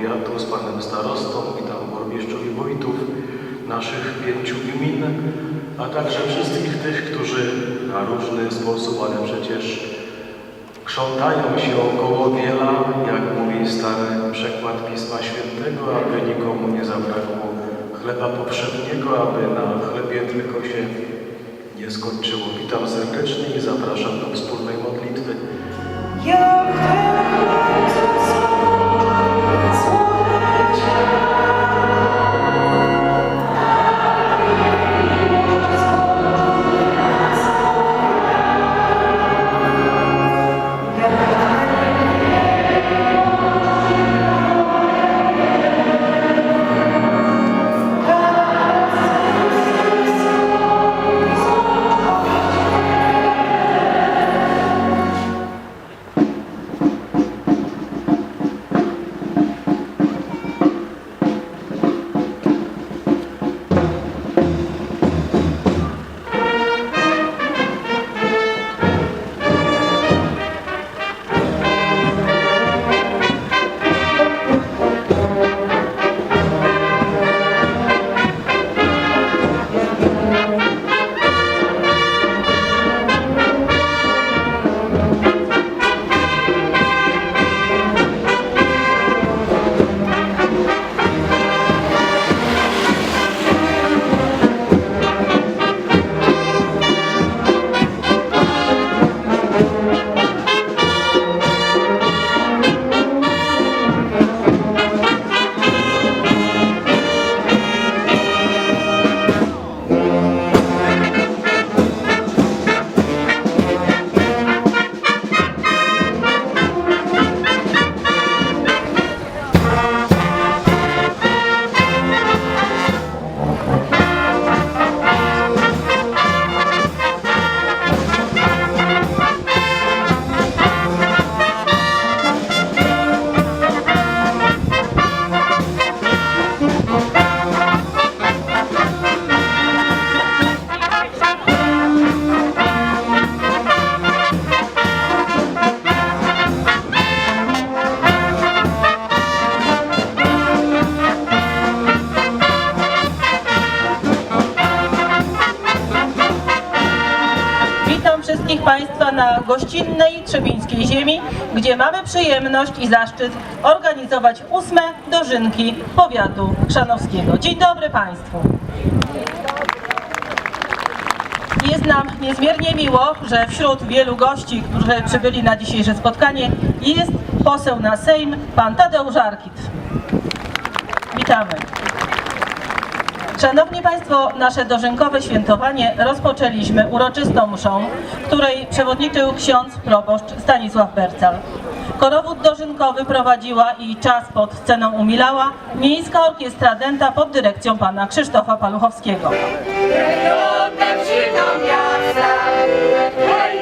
powiatu z panem starostą, witam burmistrzów i wójtów naszych pięciu gmin, a także wszystkich tych, którzy na różny sposób, ale przecież krzątają się około wiela, jak mówi stary przekład Pisma Świętego, aby nikomu nie zabrakło chleba powszedniego, aby na chlebie tylko się nie skończyło. Witam serdecznie i zapraszam do Państwa na gościnnej Trzebińskiej Ziemi, gdzie mamy przyjemność i zaszczyt organizować ósme dożynki powiatu chrzanowskiego. Dzień dobry Państwu. Jest nam niezmiernie miło, że wśród wielu gości, którzy przybyli na dzisiejsze spotkanie, jest poseł na Sejm, pan Tadeusz Arkit. Witamy. Szanowni Państwo, nasze dożynkowe świętowanie rozpoczęliśmy uroczystą mszą, której przewodniczył ksiądz proboszcz Stanisław Bercal. Korowód dożynkowy prowadziła i czas pod sceną umilała Miejska Orkiestra Dęta pod dyrekcją pana Krzysztofa Paluchowskiego. Hej,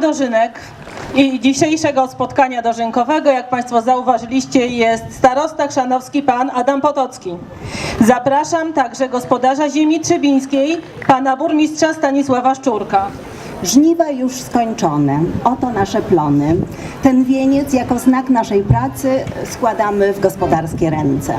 Dożynek i dzisiejszego spotkania dożynkowego, jak Państwo zauważyliście, jest starosta chrzanowski pan Adam Potocki. Zapraszam także gospodarza ziemi trzebińskiej, pana burmistrza Stanisława Szczurka. Żniwa już skończone. Oto nasze plony. Ten wieniec jako znak naszej pracy składamy w gospodarskie ręce.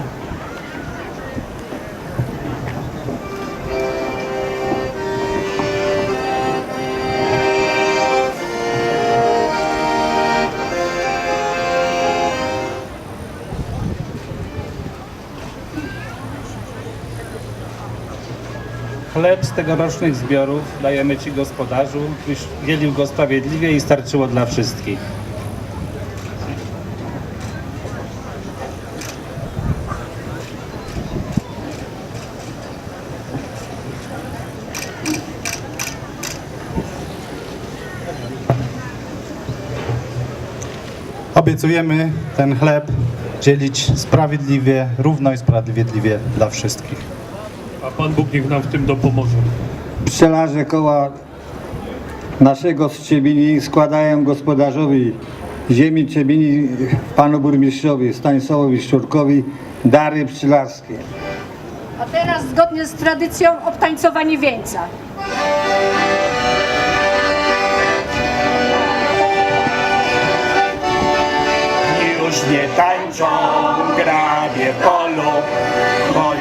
Chleb z tegorocznych zbiorów dajemy Ci gospodarzu, byś dzielił go sprawiedliwie i starczyło dla wszystkich. Obiecujemy ten chleb dzielić sprawiedliwie, równo i sprawiedliwie dla wszystkich. A Pan Bóg niech nam w tym dopomoże. Pszczelarze koła naszego z Ciebini składają gospodarzowi ziemi Ciebini, panu burmistrzowi Stanisławowi Szczurkowi dary pszczelarskie. A teraz zgodnie z tradycją obtańcowanie wieńca. Już nie tańczą grabie polu, choć